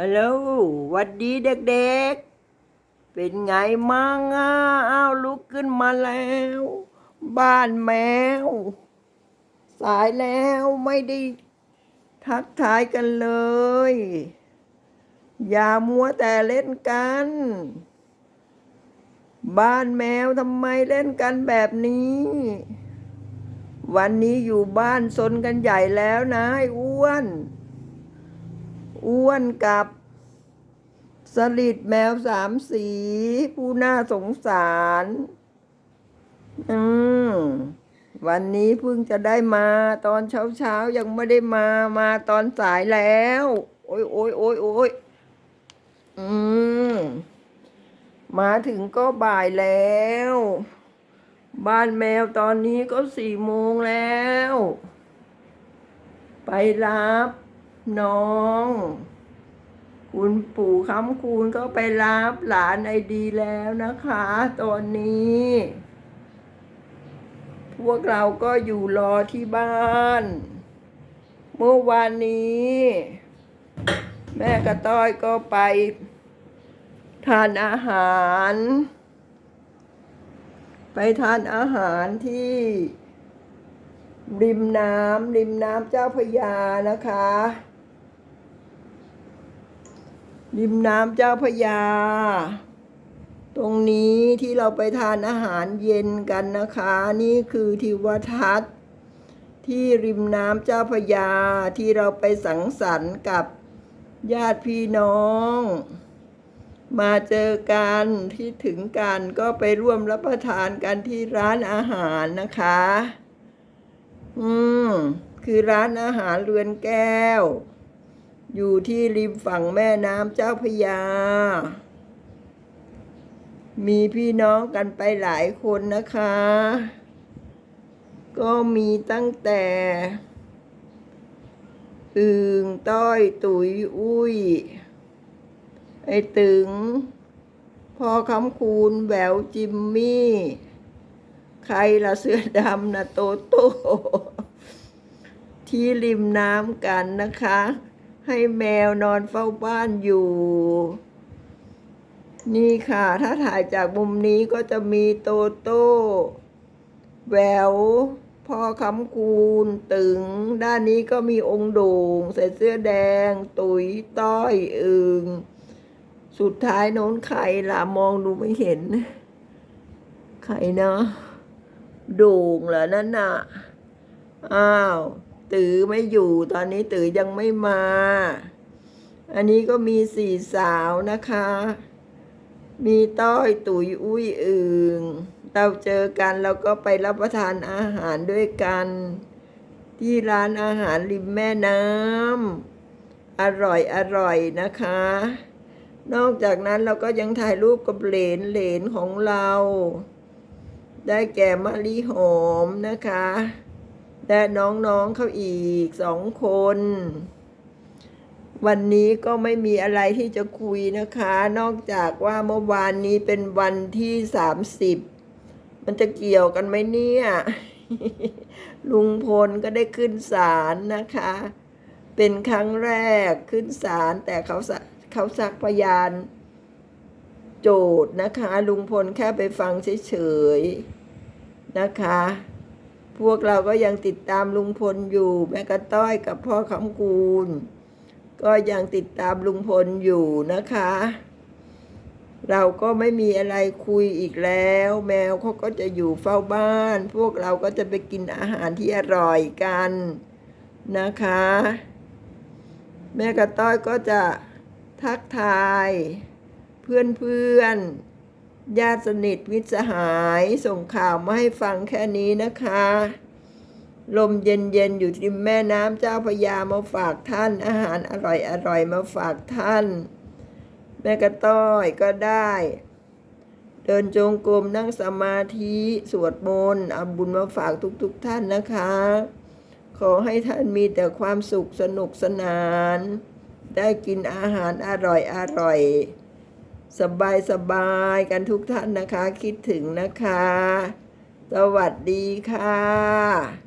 ฮัลโหลวัดดีเด็กๆ เป็นไงมั่งอ้าวลุกขึ้นมาแล้ว บ้านแมว สายแล้วไม่ได้ทักทายกันเลย อย่ามัวแต่เล่นกัน บ้านแมวทำไมเล่นกันแบบนี้ วันนี้อยู่บ้านซนกันใหญ่แล้วนะไอ้อ้วน อ้วนกับสลิดแมวสามสี ผู้น่าสงสาร อืม วันนี้เพิ่งจะได้มาตอนเช้าเช้าๆยังไม่ได้มามาตอนสายแล้ว โอ้ยโอ้ยโอ้ยโอ้ยอืม มาถึงก็บ่ายแล้ว บ้านแมวตอนนี้ก็สี่โมงแล้ว ไปรับ น้อง คุณปู่ค้ำคูณก็ไปรับหลานไอดีแล้วนะคะ ตอนนี้ พวกเราก็อยู่รอที่บ้าน เมื่อวานนี้ แม่กระต้อยก็ไป ทานอาหาร ไปทานอาหารที่ริมน้ำริมน้ำเจ้าพยานะคะ ริมน้ำเจ้าพยา ตรงนี้ที่เราไปทานอาหารเย็นกันนะคะ นี่คือทิวทัศน์ ที่ริมน้ำเจ้าพยาที่เราไปสังสรรค์กับญาติพี่น้อง มาเจอกันที่ถึงกันก็ไปร่วมรับประทานกันที่ร้านอาหารนะคะ อืม คือร้านอาหารเรือนแก้ว อยู่ที่ริมฝั่งแม่น้ำเจ้าพยา มีพี่น้องกันไปหลายคนนะคะ ก็มีตั้งแต่อึงต้อยตุ๋ยอุ้ย ไอตึงพ่อคำคูณแหววจิมมี่ ใครละเสื้อดำนะโตโต้ที่ริมน้ำกันนะคะ ให้แมวนอนเฝ้าบ้านอยู่ นี่ค่ะ ถ้าถ่ายจากมุมนี้ก็จะมีโตโต้แหววพ่อคำคูณตึง ด้านนี้ก็มีองค์โด่งใส่เสื้อแดง ตุ๋ยต้อยอึงสุดท้ายโน้นใครล่ะมองดูไม่เห็นใครนะ โด่งเหรอนั่นน่ะ อ้าว ตือไม่อยู่ตอนนี้ตือยังไม่มา อันนี้ก็มีสี่สาวนะคะ มีต้อยตุ๋ยอุ้ยอึงเราเจอกันเราก็ไปรับประทานอาหารด้วยกัน ที่ร้านอาหารริมแม่น้ำอร่อยอร่อยนะคะ นอกจากนั้นเราก็ยังถ่ายรูปกับเหลนเหลนของเรา ได้แก่มะลิหอมนะคะ และน้องๆเขาอีกสองคน วันนี้ก็ไม่มีอะไรที่จะคุยนะคะ นอกจากว่าเมื่อวานนี้เป็นวันที่สามสิบมันจะเกี่ยวกันไหมเนี่ย ลุงพลก็ได้ขึ้นศาลนะคะ เป็นครั้งแรกขึ้นศาลแต่เขาเขาสักพยานโจทย์นะคะ ลุงพลแค่ไปฟังเฉยๆนะคะ พวกเราก็ยังติดตามลุงพลอยู่ แม่กระต้อยกับพ่อคำกูลก็ยังติดตามลุงพลอยู่นะคะ เราก็ไม่มีอะไรคุยอีกแล้ว แมวเขาก็จะอยู่เฝ้าบ้าน พวกเราก็จะไปกินอาหารที่อร่อยกันนะคะ แม่กระต้อยก็จะทักทาย เพื่อนๆ ญาติสนิทมิตรสหายส่งข่าวมาให้ฟังแค่นี้นะคะ ลมเย็นๆอยู่ริมแม่น้ำเจ้าพยามาฝากท่านอาหารอร่อยๆมาฝากท่าน แม่กระต้อยก็ได้ เดินจงกรมนั่งสมาธิสวดมนต์เอาบุญมาฝากทุกๆท่านนะคะ ขอให้ท่านมีแต่ความสุขสนุกสนาน ได้กินอาหารอร่อยอร่อ สบายสบายกันทุกท่านนะคะ คิดถึงนะคะ สวัสดีค่ะ